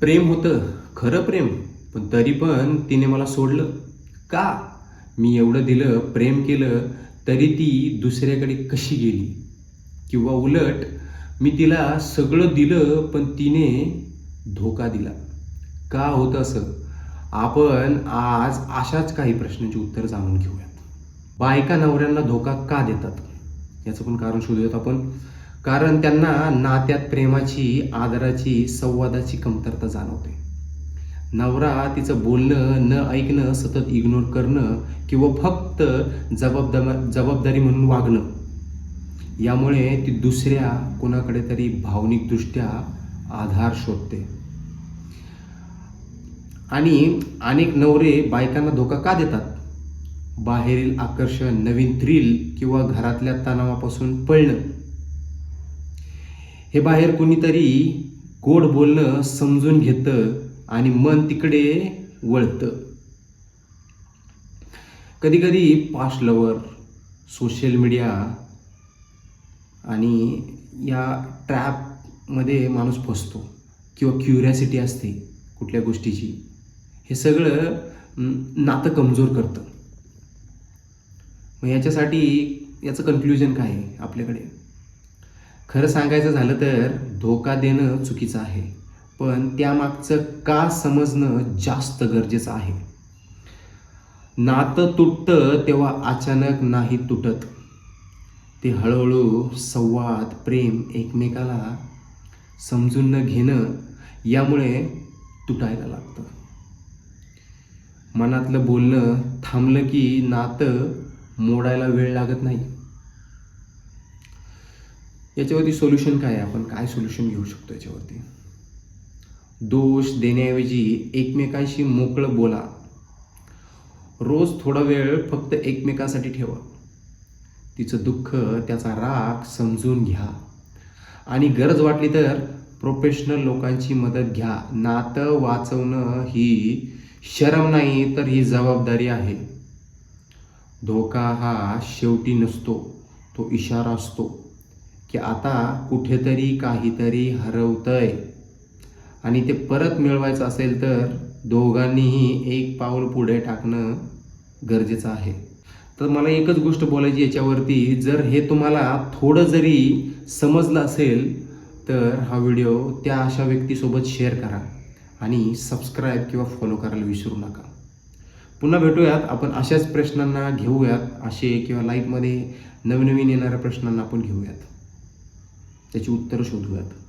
प्रेम होतं खरं प्रेम. पण तरी पण तिने मला सोडलं. का? मी एवढं दिलं प्रेम केलं तरी ती दुसऱ्याकडे कशी गेली? किंवा उलट मी तिला सगळं दिलं पण तिने धोका दिला. का होतं असं? आपण आज अशाच काही प्रश्नांची उत्तर जाणून घेऊयात. बायका नवऱ्यांना धोका का देतात? याचं पण कारण शोधूयात आपण. कारण त्यांना नात्यात प्रेमाची आदराची संवादाची कमतरता जाणवते. नवरा तिचं बोलणं न ऐकणं सतत इग्नोर करणं किंवा फक्त जबाबदार जबाबदारी म्हणून वागणं यामुळे ती दुसऱ्या कोणाकडे तरी भावनिकदृष्ट्या आधार शोधते. आणि अनेक नवरे बायकांना धोका का देतात? बाहेरील आकर्षण नवीन थ्रिल किंवा घरातल्या तणावापासून पळणं. हे बाहेर कोणीतरी गोड बोलणं समजून घेतं आणि मन तिकडे वळतं. कधी कधी पास्ट लवर सोशल मीडिया आणि या ट्रॅपमध्ये माणूस फसतो किंवा क्युरियासिटी असते कुठल्या गोष्टीची. हे सगळं नातं कमजोर करतं. मग याच्यासाठी याचं कन्क्ल्युजन काय आहे आपल्याकडे? खरं सांगायचं झालं तर धोका देणं चुकीचं आहे. पण त्यामागचं का समजणं जास्त गरजेचं आहे? नातं तुटतं तेव्हा अचानक नाही तुटत. ते हळूहळू संवाद प्रेम एकमेकाला समजून न घेणं यामुळे तुटायला लागतं. मनातलं बोलणं थांबलं की नातं मोडायला वेळ लागत नाही. याच्यावरती सोल्युशन काय आहे? आपण काय सोल्युशन घेऊ शकतो याच्यावरती? दोष देण्याऐवजी एकमेकांशी मोकळं बोला. रोज थोडा वेळ फक्त एकमेकांसाठी ठेवा. तिचं दुःख त्याचा राग समजून घ्या. आणि गरज वाटली तर प्रोफेशनल लोकांची मदत घ्या. नातं वाचवणं ही शरम नाही तर ही जबाबदारी आहे. धोका हा शेवटी नसतो. तो इशारा असतो. की आता कुठेतरी काहीतरी हरवतंय. आणि ते परत मिळवायचं असेल तर दोघांनीही एक पाऊल पुढे टाकणं गरजेचं आहे. तर मला एकच गोष्ट बोलायची याच्यावरती जर हे तुम्हाला थोडं जरी समजलं असेल तर हा व्हिडिओ त्या अशा व्यक्तीसोबत शेअर करा आणि सबस्क्राईब किंवा फॉलो करायला विसरू नका. पुन्हा भेटूयात. आपण अशाच प्रश्नांना घेऊयात. असे किंवा लाईफमध्ये नवनवीन येणाऱ्या प्रश्नांना आपण घेऊयात. त्याची उत्तरं शोधूयात.